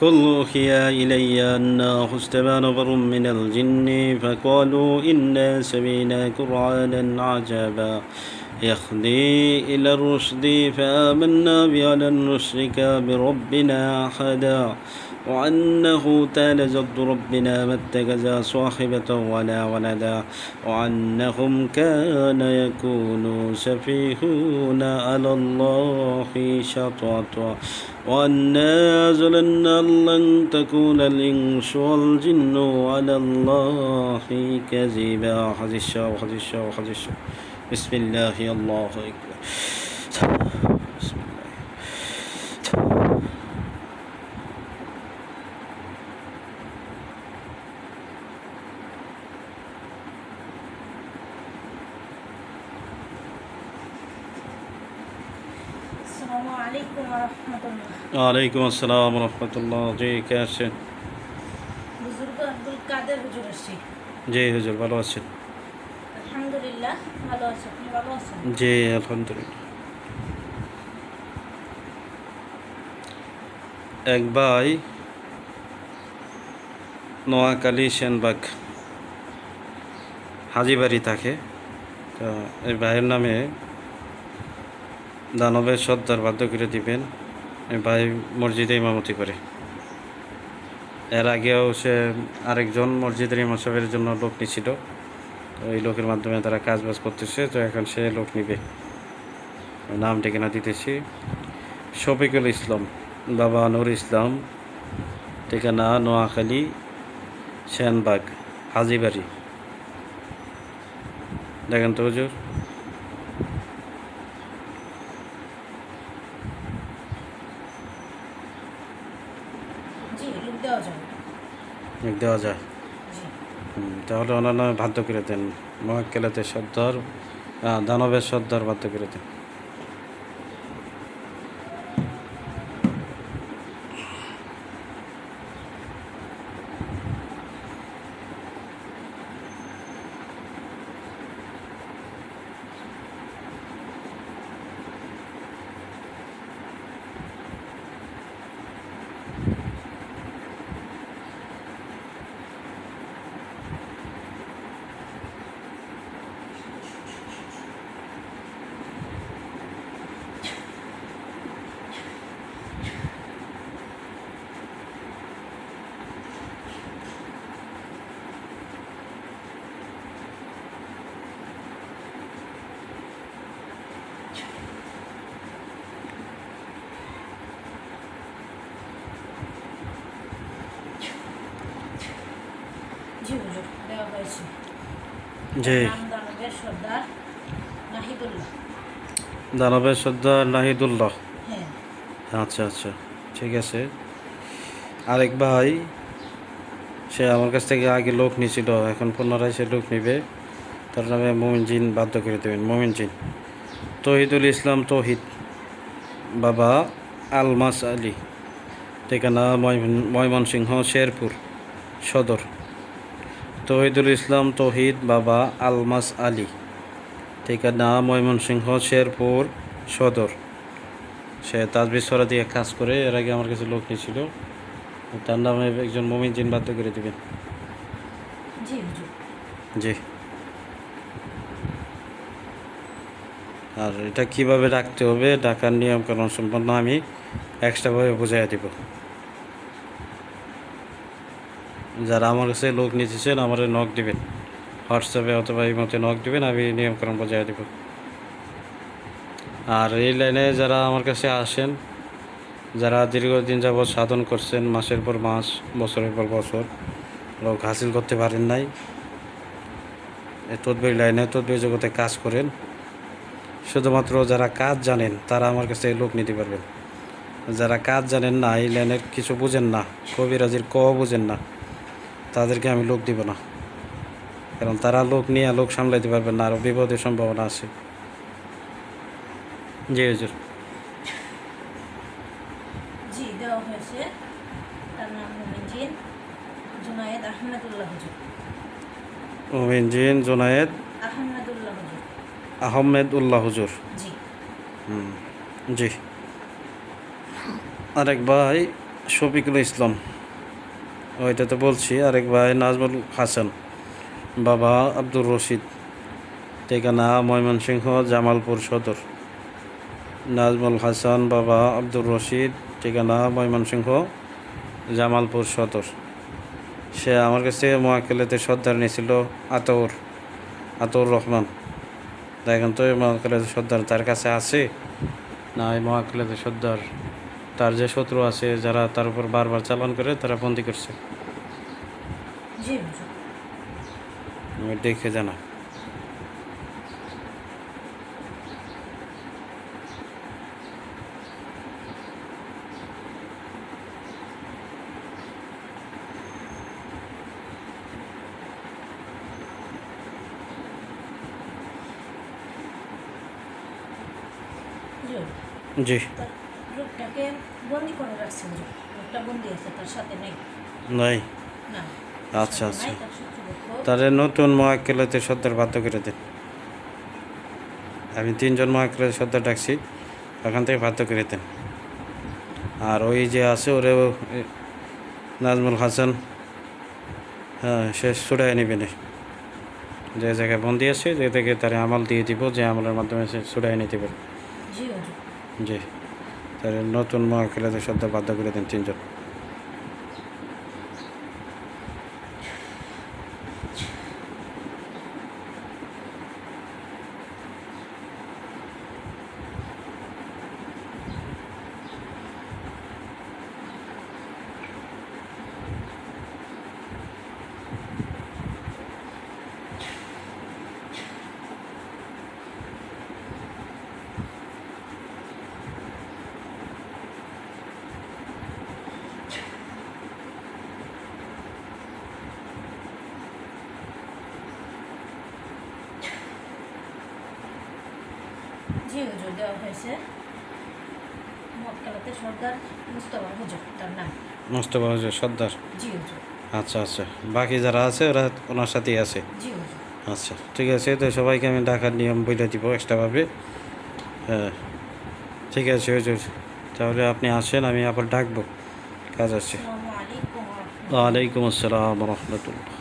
قل أوحي إلي أنه استمع نفر من الجن فقالوا إنا سمعنا قرآنا عجبا يهدي إلى الرشد فآمنا ولن نشرك بربنا أحدا وأنه تعالى جد ربنا ما اتخذ صاحبة ولا ولدا وأنهم كان يكون سفيهون على الله شططا وأنا ظننا لن تكون الإنس والجن على الله كذبا. حديث الشاو حديث الشاو حديث الشاو. بسم الله الله أكبر بسم الله আসসালামু আলাইকুম রহমতুল্লাহ ওয়ালাইকুম আসসালাম রহমতুল্লাহ জি কে আছেন বুজুর্গ আব্দুল কাদের হুজুর আসছি জি হুজুর ভালো আছেন আলহামদুলিল্লাহ জি, আলহামদুলিল্লাহ। এক ভাই নোয়াখালী সেনবাগ হাজিবাড়ি থাকে। তো এই ভাইয়ের নামে দানবের সর্দার বাধ্য করে দিবেন। এই ভাই মসজিদে ইমামতি করে। এর আগেও সে আরেকজন মসজিদের ইমাম সাহেবের জন্য লোক নিছিল। এই লোকের মাধ্যমে তারা কাজ বাজ করতেছে তো এখন সে লোক নিবে। নাম ঠিকানা দিতেছি। শফিকুল ইসলাম বাবা নুর ইসলাম ঠিকানা নোয়াখালী সেনবাগ হাজিবাড়ি। দেখেন তো হুজুর। দেওয়া যায়। তাহলে ওনার নামে বাধ্য করে দেন। মহাক্কেলাতে সর্দার দানবের সর্দার বাধ্য করে দেন জি হুজুর দেওয়া হয়েছে জি নাম দানবের সর্দার নাহিদুল্লাহ। হ্যাঁ। আচ্ছা আচ্ছা ঠিক আছে। আরেক ভাই সে আমার কাছ থেকে আগে লোক নিয়েছিল এখন পুনরায় সে লোক নিবে। তার নামে মোমিন জিন বাধ্য করে দেবেন মোমিন জিন। তহিদুল ইসলাম তহিদ বাবা আলমাস আলী ঠিকানা ময়মন- ময়মনসিংহ শেরপুর সদর। তহিদুল ইসলাম তহিদ বাবা আলমাস আলী। ঠিকানা ময়মনসিংহ শেরপুর সদর। সে তাজবির সরা দিয়ে কাজ করে এর আগে আমার কাছে লোক নিয়েছিল। তার নামে একজন মমিন জিন বাধ্য করে দিবেন। জি আর এটা কীভাবে রাখতে হবে ডাকার নিয়ম নিয়মকানুন সম্পন্ন আমি এক্সট্রাভাবে বুঝাইয়া দিব। যারা আমার কাছে লোক নিতেছেন আমার নখ দিবেন। হোয়াটসঅ্যাপে অথবা এই মতে নখ দিবেন, আমি নিয়মকানুন বজায় দিব। আর এই লাইনে যারা আমার কাছে আসেন, যারা দীর্ঘদিন যাবৎ সাধন করছেন, মাসের পর মাস, বছরের পর বছর, লোক হাসিল করতে পারেন নাই। তদবির লাইনে, তদবির জগতে কাজ করেন। শুধুমাত্র যারা কাজ জানেন, তারা আমার কাছে লোক নিতে পারবেন। যারা কাজ জানেন না, এই লাইনের কিছু বুঝেন না, কবিরাজির ক বুঝেন না। তাদেরকে আমি লোক দিব না। কারণ তারা লোক নিয়ে লোক সামলাইতে পারবেন না আরও বিপদের সম্ভাবনা আছে। জি হুজুর। জি দেওয়া হয়েছে। তার নাম মোমিনজিন জুনায়েদ আহমেদুল্লাহ হুজুর। মোমিন জিন জোনায়েদ আহমেদুল্লাহ হুজুর। আহমেদ উল্লাহ হুজুর। জি। হুম, জি। আরেক ভাই শফিকুল ইসলাম। ওইটা তো বলছি, আরেক ভাই নাজমুল হাসান, বাবা আব্দুর রশিদ, ঠিকানা ময়মনসিংহ, জামালপুর সদর। নাজমুল হাসান, বাবা আব্দুর রশিদ, ঠিকানা ময়মনসিংহ, জামালপুর সদর। সে আমার কাছ মহাকেলেতে সর্দার নিয়েছিল আতর আতর রহমান। দেখেন তো মহাকেলেতে সর্দার তার কাছে আছে? না, এই মহাকেলেতে সর্দার তার যে শত্রু আছে যারা তার উপর বারবার চালান করে তারা বন্দি করছে। দেখে জানা। জি। তার বন্দি করে রাখছে হুজুর বন্দি আছে তার সাথে নেই। নাই? না। আচ্ছা, আচ্ছা। তাহলে নতুন মহাকেলাতে সর্দার বাধ্য করে দেন আমি তিনজন মহাকেলাতে সর্দার ডাকছি ওখান থেকে বাধ্য করে দেন। আর ওই যে আছে ওরে নাজমুল হাসান হ্যাঁ সে ছুড়াই নেবে না। যে জায়গায় বন্দি আছে যে থেকে তার আমল দিয়ে দিব যে আমলের মাধ্যমে সে ছুড়াই নিতে পারে। জি। তাহলে নতুন মহাকিলাদের শ্রদ্ধা বাধ্য করে দেন তিনজন। জি হুজুর দেওয়া হয়েছে। মক্কালাতে সর্দার মুস্তফা হুজুর তার নাম। মোস্তফা হুজুর সর্দার? জি হুজুর। আচ্ছা আচ্ছা। বাকি যারা আছে ওরা ওনার সাথেই আছে? জি হুজুর। আচ্ছা ঠিক আছে তো সবাইকে আমি ডাকার নিয়ম বলে দিব এক্সট্রাভাবে। হ্যাঁ ঠিক আছে হুজুর। তাহলে আপনি আসেন আমি আবার ডাকবো। কাজ আছে। ওয়ালাইকুম আসসালাম রহমতুল্লাহ।